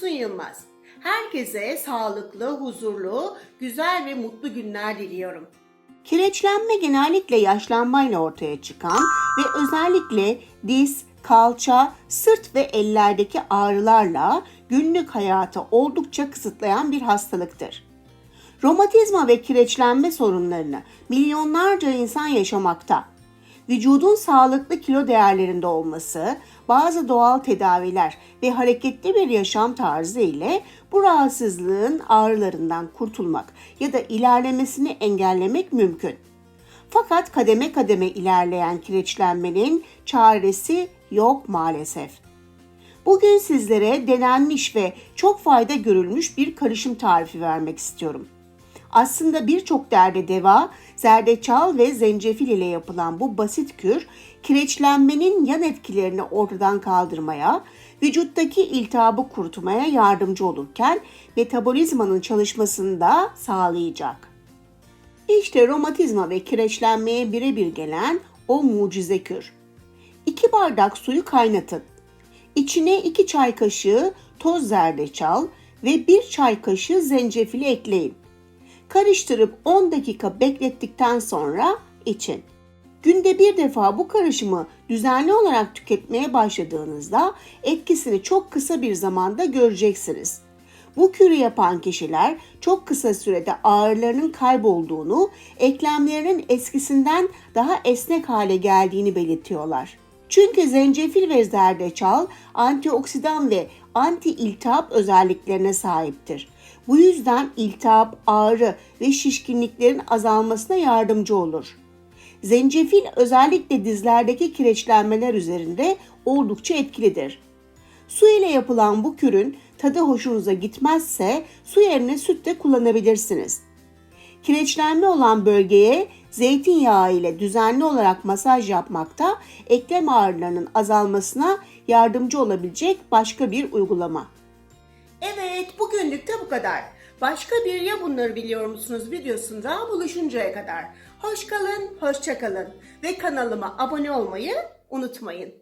Efsun Yılmaz. Herkese sağlıklı, huzurlu, güzel ve mutlu günler diliyorum. Kireçlenme genellikle yaşlanmayla ortaya çıkan ve özellikle diz, kalça, sırt ve ellerdeki ağrılarla günlük hayatı oldukça kısıtlayan bir hastalıktır. Romatizma ve kireçlenme sorunlarını milyonlarca insan yaşamakta. Vücudun sağlıklı kilo değerlerinde olması, bazı doğal tedaviler ve hareketli bir yaşam tarzı ile bu rahatsızlığın ağrılarından kurtulmak ya da ilerlemesini engellemek mümkün. Fakat kademe kademe ilerleyen kireçlenmenin çaresi yok maalesef. Bugün sizlere denenmiş ve çok fayda görülmüş bir karışım tarifi vermek istiyorum. Aslında birçok derde deva, zerdeçal ve zencefil ile yapılan bu basit kür, kireçlenmenin yan etkilerini ortadan kaldırmaya, vücuttaki iltihabı kurutmaya yardımcı olurken metabolizmanın çalışmasını da sağlayacak. İşte romatizma ve kireçlenmeye birebir gelen o mucize kür. 2 bardak suyu kaynatın. İçine 2 çay kaşığı toz zerdeçal ve 1 çay kaşığı zencefili ekleyin. Karıştırıp 10 dakika beklettikten sonra için. Günde bir defa bu karışımı düzenli olarak tüketmeye başladığınızda etkisini çok kısa bir zamanda göreceksiniz. Bu kürü yapan kişiler çok kısa sürede ağrılarının kaybolduğunu, eklemlerinin eskisinden daha esnek hale geldiğini belirtiyorlar. Çünkü zencefil ve zerdeçal antioksidan ve anti iltihap özelliklerine sahiptir. Bu yüzden iltihap, ağrı ve şişkinliklerin azalmasına yardımcı olur. Zencefil özellikle dizlerdeki kireçlenmeler üzerinde oldukça etkilidir. Su ile yapılan bu kürün tadı hoşunuza gitmezse su yerine süt de kullanabilirsiniz. Kireçlenme olan bölgeye zeytinyağı ile düzenli olarak masaj yapmakta eklem ağrılarının azalmasına yardımcı olabilecek başka bir uygulama. Evet, bugünlük de bu kadar. Başka bir ya bunları biliyor musunuz videosunda buluşuncaya kadar. Hoş kalın, hoşça kalın ve kanalıma abone olmayı unutmayın.